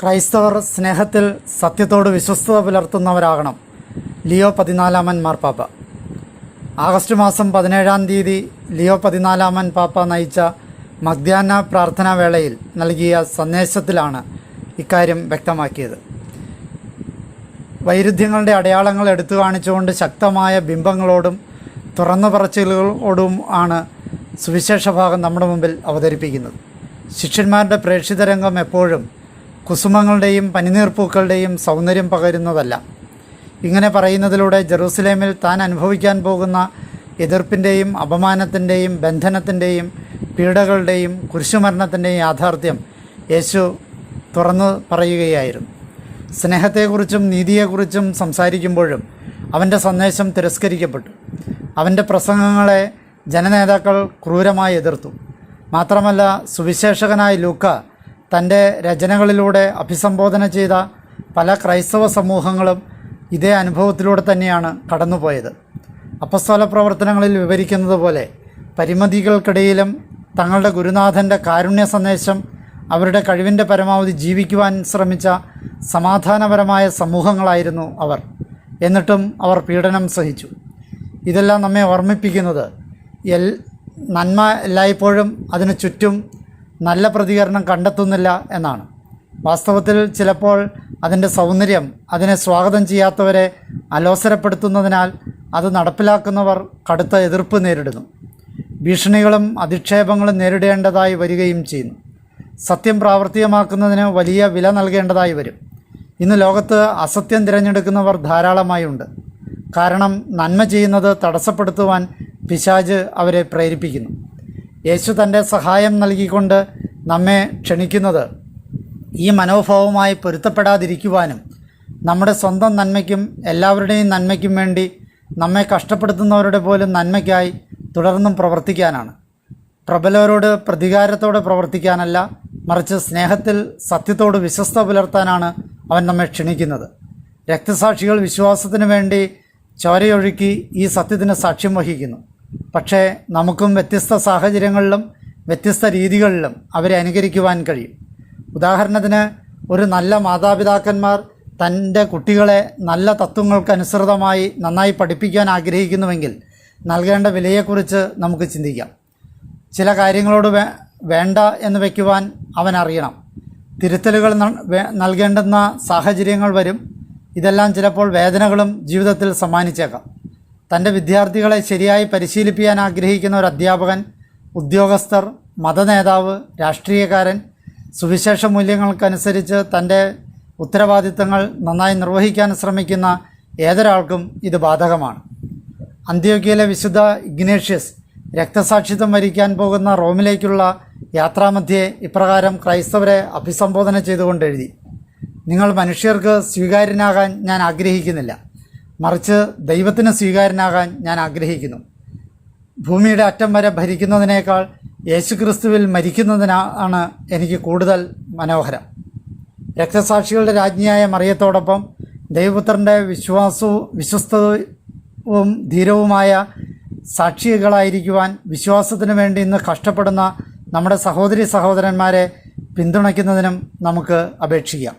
ക്രൈസ്തവർ സ്നേഹത്തിൽ സത്യത്തോട് വിശ്വസ്തത പുലർത്തുന്നവരാകണം. ലിയോ പതിനാലാമൻ മാർപ്പാപ്പ. ആഗസ്റ്റ് മാസം പതിനേഴാം തീയതി ലിയോ പതിനാലാമൻ പാപ്പ നയിച്ച മധ്യാഹ്ന പ്രാർത്ഥനാ വേളയിൽ നൽകിയ സന്ദേശത്തിലാണ് ഇക്കാര്യം വ്യക്തമാക്കിയത്. വൈരുദ്ധ്യങ്ങളുടെ അടയാളങ്ങൾ എടുത്തു കാണിച്ചുകൊണ്ട് ശക്തമായ ബിംബങ്ങളോടും തുറന്നു പറച്ചിലുകളോടും ആണ് സുവിശേഷ ഭാഗം നമ്മുടെ മുമ്പിൽ അവതരിപ്പിക്കുന്നത്. ശിഷ്യന്മാരുടെ പ്രേക്ഷിത രംഗം എപ്പോഴും കുസുമങ്ങളുടെയും പനിനീർപ്പൂക്കളുടെയും സൗന്ദര്യം പകരുന്നതല്ല. ഇങ്ങനെ പറയുന്നതിലൂടെ ജെറൂസലേമിൽ താൻ അനുഭവിക്കാൻ പോകുന്ന എതിർപ്പിന്റെയും അപമാനത്തിന്റെയും ബന്ധനത്തിന്റെയും പീഡകളുടെയും കുരിശുമരണത്തിന്റെയും യാഥാർത്ഥ്യം യേശു തുറന്നു പറയുകയായിരുന്നു. സ്നേഹത്തെക്കുറിച്ചും നീതിയെക്കുറിച്ചും സംസാരിക്കുമ്പോഴും അവന്റെ സന്ദേശം തിരസ്കരിക്കപ്പെട്ടു. അവന്റെ പ്രസംഗങ്ങളെ ജനനേതാക്കൾ ക്രൂരമായി എതിർത്തു. മാത്രമല്ല സുവിശേഷകനായ ലൂക്ക തന്റെ രചനകളിലൂടെ അഭിസംബോധന ചെയ്ത പല ക്രൈസ്തവ സമൂഹങ്ങളും ഇതേ അനുഭവത്തിലൂടെ തന്നെയാണ് കടന്നുപോയത്. അപ്പസ്തോല പ്രവർത്തനങ്ങളിൽ വിവരിക്കുന്നത് പോലെ പരിമിതികൾക്കിടയിലും തങ്ങളുടെ ഗുരുനാഥന്റെ കാരുണ്യ സന്ദേശം അവരുടെ കഴിവിന്റെ പരമാവധി ജീവിക്കുവാൻ ശ്രമിച്ച സമാധാനപരമായ സമൂഹങ്ങളായിരുന്നു അവർ. എന്നിട്ടും അവർ പീഡനം സഹിച്ചു. ഇതെല്ലാം നമ്മെ ഓർമ്മിപ്പിക്കുന്നത് എൽ നന്മ എല്ലായ്പ്പോഴും അതിനു ചുറ്റും നല്ല പ്രതികരണം കണ്ടെത്തുന്നില്ല എന്നാണ്. വാസ്തവത്തിൽ ചിലപ്പോൾ അതിന്റെ സൗന്ദര്യം അതിനെ സ്വാഗതം ചെയ്യാത്തവരെ അലോസരപ്പെടുത്തുന്നതിനാൽ അത് നടപ്പിലാക്കുന്നവർ കടുത്ത എതിർപ്പ് നേരിടുന്നു. ഭീഷണികളും അധിക്ഷേപങ്ങളും നേരിടേണ്ടതായി വരികയും ചെയ്യുന്നു. സത്യം പ്രാവർത്തികമാക്കുന്നതിന് വലിയ വില നൽകേണ്ടതായി വരും. ഇന്ന് ലോകത്ത് അസത്യം തിരഞ്ഞെടുക്കുന്നവർ ധാരാളമായി ഉണ്ട് കാരണം നന്മ ചെയ്യുന്നത് തടസ്സപ്പെടുത്തുവാൻ പിശാജ് അവരെ പ്രേരിപ്പിക്കുന്നു. യേശു തന്റെ സഹായം നൽകിക്കൊണ്ട് നമ്മെ ക്ഷണിക്കുന്നത് ഈ മനോഭാവവുമായി പൊരുത്തപ്പെടാതിരിക്കുവാനും നമ്മുടെ സ്വന്തം നന്മയ്ക്കും എല്ലാവരുടെയും നന്മയ്ക്കും വേണ്ടി നമ്മെ കഷ്ടപ്പെടുത്തുന്നവരുടെ പോലും നന്മയ്ക്കായി തുടർന്നും പ്രവർത്തിക്കാനാണ്. പ്രബലരോട് പ്രതികാരത്തോടെ പ്രവർത്തിക്കാനല്ല മറിച്ച് സ്നേഹത്തിൽ സത്യത്തോട് വിശ്വസ്ത പുലർത്താനാണ് അവൻ നമ്മെ ക്ഷണിക്കുന്നത്. രക്തസാക്ഷികൾ വിശ്വാസത്തിന് വേണ്ടി ചോരയൊഴുക്കി ഈ സത്യത്തിന് സാക്ഷ്യം വഹിക്കുന്നു. പക്ഷേ നമുക്കും വ്യത്യസ്ത സാഹചര്യങ്ങളിലും വ്യത്യസ്ത രീതികളിലും അവരെ അനുകരിക്കുവാൻ കഴിയും. ഉദാഹരണത്തിന് ഒരു നല്ല മാതാപിതാക്കന്മാർ തന്റെ കുട്ടികളെ നല്ല തത്വങ്ങൾക്കനുസൃതമായി നന്നായി പഠിപ്പിക്കാൻ ആഗ്രഹിക്കുന്നുവെങ്കിൽ നൽകേണ്ട വിലയെക്കുറിച്ച് നമുക്ക് ചിന്തിക്കാം. ചില കാര്യങ്ങളോട് വേണ്ട എന്ന് വയ്ക്കുവാൻ അവൻ അറിയണം. തിരുത്തലുകൾ നൽകേണ്ടുന്ന സാഹചര്യങ്ങൾ വരും. ഇതെല്ലാം ചിലപ്പോൾ വേദനകളും ജീവിതത്തിൽ സമ്മാനിച്ചേക്കാം. തന്റെ വിദ്യാർത്ഥികളെ ശരിയായി പരിശീലിപ്പിക്കാൻ ആഗ്രഹിക്കുന്ന ഒരു അധ്യാപകൻ ഉദ്യോഗസ്ഥർ മതനേതാവ് രാഷ്ട്രീയക്കാരൻ സുവിശേഷ മൂല്യങ്ങൾക്കനുസരിച്ച് തന്റെ ഉത്തരവാദിത്തങ്ങൾ നന്നായി നിർവഹിക്കാൻ ശ്രമിക്കുന്ന ഏതൊരാൾക്കും ഇത് ബാധകമാണ്. അന്ത്യോക്യയിലെ വിശുദ്ധ ഇഗ്നേഷ്യസ് രക്തസാക്ഷിത്വം വരിക്കാൻ പോകുന്ന റോമിലേക്കുള്ള യാത്രാമധ്യേ ഇപ്രകാരം ക്രൈസ്തവരെ അഭിസംബോധന ചെയ്തുകൊണ്ട് എഴുതി. നിങ്ങൾ മനുഷ്യർക്ക് സ്വീകാര്യനാകാൻ ഞാൻ ആഗ്രഹിക്കുന്നില്ല. മറിച്ച് ദൈവത്തിന് സ്വീകാര്യനാകാൻ ഞാൻ ആഗ്രഹിക്കുന്നു. ഭൂമിയുടെ അറ്റം വരെ ഭരിക്കുന്നതിനേക്കാൾ യേശുക്രിസ്തുവിൽ മരിക്കുന്നതിനാണ് എനിക്ക് കൂടുതൽ മനോഹരം. രക്തസാക്ഷികളുടെ രാജ്ഞിയായ മറിയത്തോടൊപ്പം ദൈവപുത്രന്റെ വിശ്വാസവും വിശ്വസ്തവും ധീരവുമായ സാക്ഷികളായിരിക്കുവാൻ വിശ്വാസത്തിന് വേണ്ടി ഇന്ന് കഷ്ടപ്പെടുന്ന നമ്മുടെ സഹോദരി സഹോദരന്മാരെ പിന്തുണയ്ക്കുന്നതിനും നമുക്ക് അപേക്ഷിക്കാം.